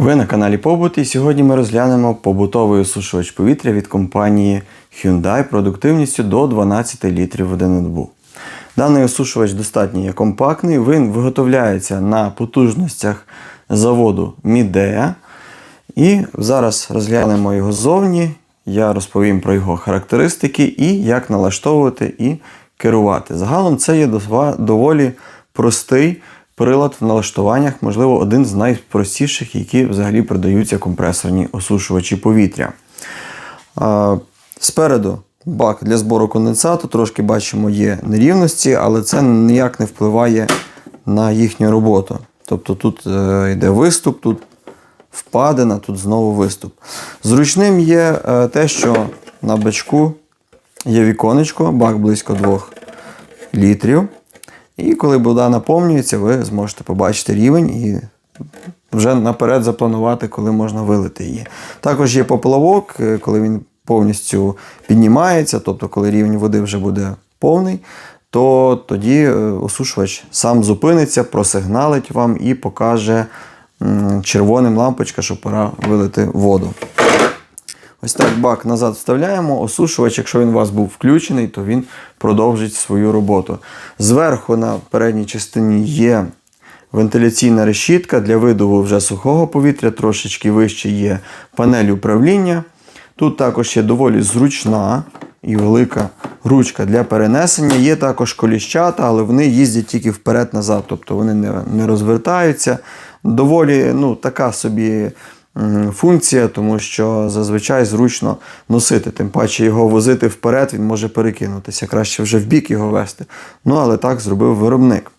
Ви на каналі Побут і сьогодні ми розглянемо побутовий осушувач повітря від компанії Hyundai продуктивністю до 12 літрів води на добу. Даний осушувач достатньо є компактний, він виготовляється на потужностях заводу Midea. І зараз розглянемо його ззовні. Я розповім про його характеристики і як налаштовувати і керувати. Загалом це є доволі простий прилад в налаштуваннях, можливо, один з найпростіших, які взагалі продаються компресорні осушувачі повітря. Спереду бак для збору конденсату, трошки бачимо, є нерівності, але це ніяк не впливає на їхню роботу. Тобто тут е, йде виступ, тут впадина, тут знову виступ. Зручним є е, те, що на бачку є віконечко, бак близько 2 літрів. І коли вода наповнюється, ви зможете побачити рівень і вже наперед запланувати, коли можна вилити її. Також є поплавок, е, коли він повністю піднімається, тобто коли рівень води вже буде повний, то тоді е, осушувач сам зупиниться, просигналить вам і покаже червоним лампочка, що пора вилити воду. Ось так бак назад вставляємо. Осушувач, якщо він у вас був включений, то він продовжить свою роботу. Зверху на передній частині є вентиляційна решітка для видову вже сухого повітря, трошечки вище є панель управління. Тут також є доволі зручна і велика ручка для перенесення. Є також коліщата, але вони їздять тільки вперед-назад, тобто вони не, не розвертаються. Доволі ну, така собі функція, тому що зазвичай зручно носити. Тим паче його возити вперед, він може перекинутися. Краще вже в бік його вести. Ну, але так зробив виробник.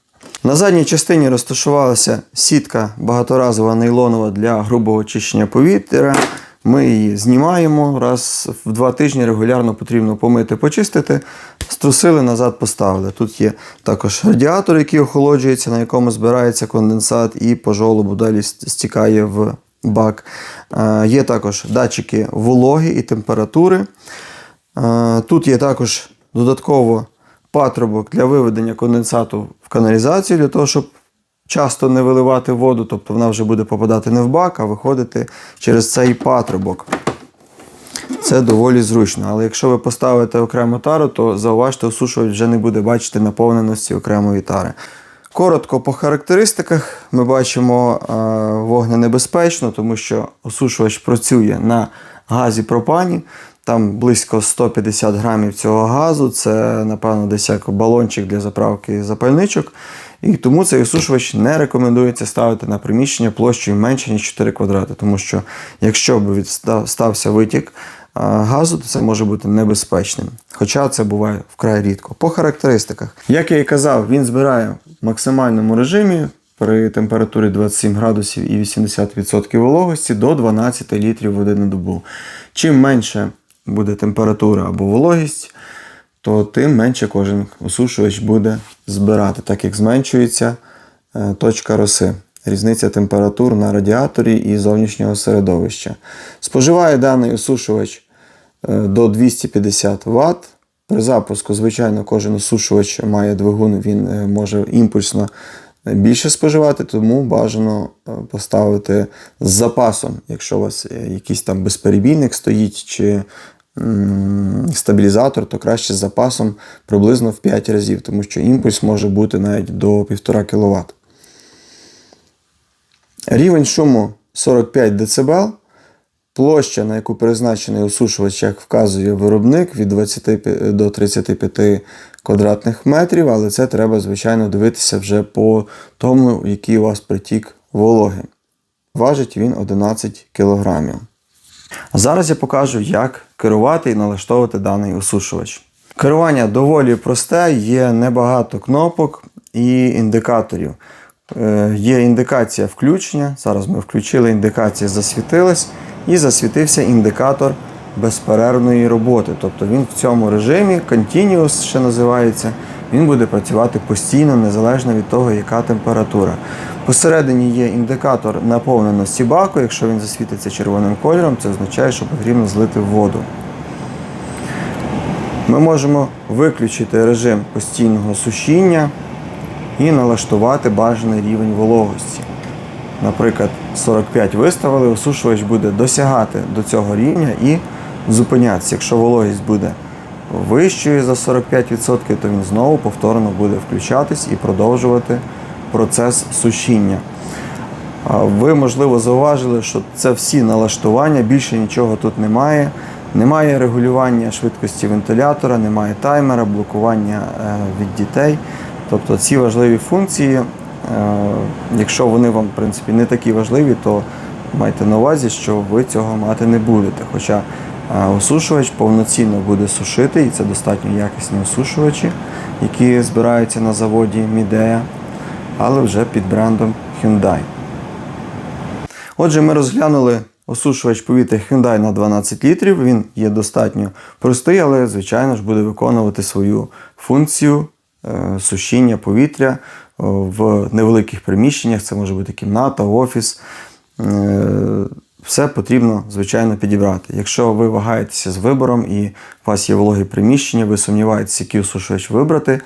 На задній частині розташувалася сітка багаторазова нейлонова для грубого очищення повітря. Ми її знімаємо раз в два тижні регулярно потрібно помити, почистити. Струсили, назад поставили. Тут є також радіатор, який охолоджується, на якому збирається конденсат, і по жолобу далі стікає в бак. Е, Є також датчики вологи і температури. Е, Тут є також додатково патрубок для виведення конденсату в каналізацію, для того, щоб часто не виливати воду, тобто вона вже буде попадати не в бак, а виходити через цей патрубок. Це доволі зручно. Але якщо ви поставите окрему тару, то зауважте, осушувач вже не буде бачити наповненості окремої тари. Коротко по характеристиках ми бачимо е, вогненебезпечно, тому що осушувач працює на газі пропані. Там близько 150 грамів цього газу. Це, напевно, десь як балончик для заправки запальничок. І тому цей осушувач не рекомендується ставити на приміщення площею менше, ніж 4 квадрати. Тому що якщо б стався витік газу, то це може бути небезпечним. Хоча це буває вкрай рідко. По характеристиках, як я і казав, він збирає максимальному режимі при температурі 27 градусів і 80% вологості до 12 літрів води на добу. Чим менше буде температура або вологість, то тим менше кожен осушувач буде збирати, так як зменшується е, точка роси. Різниця температур на радіаторі і зовнішнього середовища. Споживає даний осушувач е, до 250 Вт. При запуску, звичайно, кожен осушувач має двигун, він е, може імпульсно більше споживати, тому бажано е, поставити з запасом, якщо у вас е, якийсь там безперебійник стоїть чи стабілізатор, то краще з запасом приблизно в 5 разів, тому що імпульс може бути навіть до 1,5 кВт. Рівень шуму 45 дБ. Площа, на яку призначений осушувач, як вказує виробник, від 20 до 35 квадратних метрів, але це треба, звичайно, дивитися вже по тому, який у вас притік вологи. Важить він 11 кг. А зараз я покажу, як керувати і налаштовувати даний осушувач. Керування доволі просте, є небагато кнопок і індикаторів. Е, Є індикація включення. Зараз ми включили, індикація засвітилась, і засвітився індикатор безперервної роботи. Тобто він в цьому режимі, Continuous ще називається, він буде працювати постійно, незалежно від того, яка температура. Посередині є індикатор наповненості баку. Якщо він засвітиться червоним кольором, це означає, що потрібно злити воду. Ми можемо виключити режим постійного сушіння і налаштувати бажаний рівень вологості. Наприклад, 45 виставили, осушувач буде досягати до цього рівня і зупинятися. Якщо вологість буде вищою за 45%, то він знову повторно буде включатись і продовжувати процес сушіння. Ви, можливо, зауважили, що це всі налаштування, більше нічого тут немає. Немає регулювання швидкості вентилятора, немає таймера, блокування е, від дітей. Тобто ці важливі функції, якщо вони вам, в принципі, не такі важливі, то майте на увазі, що ви цього мати не будете. Хоча е, осушувач повноцінно буде сушити, і це достатньо якісні осушувачі, які збираються на заводі Midea, але вже під брендом Hyundai. Отже, ми розглянули осушувач повітря Hyundai на 12 літрів. Він є достатньо простий, але, звичайно ж, буде виконувати свою функцію е, сушіння повітря е, в невеликих приміщеннях. Це може бути кімната, офіс. Е, Все потрібно, звичайно, підібрати. Якщо ви вагаєтеся з вибором і у вас є вологі приміщення, ви сумніваєтеся, який осушувач вибрати,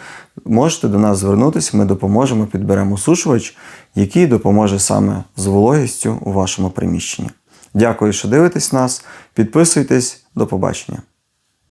можете до нас звернутися, ми допоможемо, підберемо осушувач, який допоможе саме з вологістю у вашому приміщенні. Дякую, що дивитесь нас. Підписуйтесь, до побачення.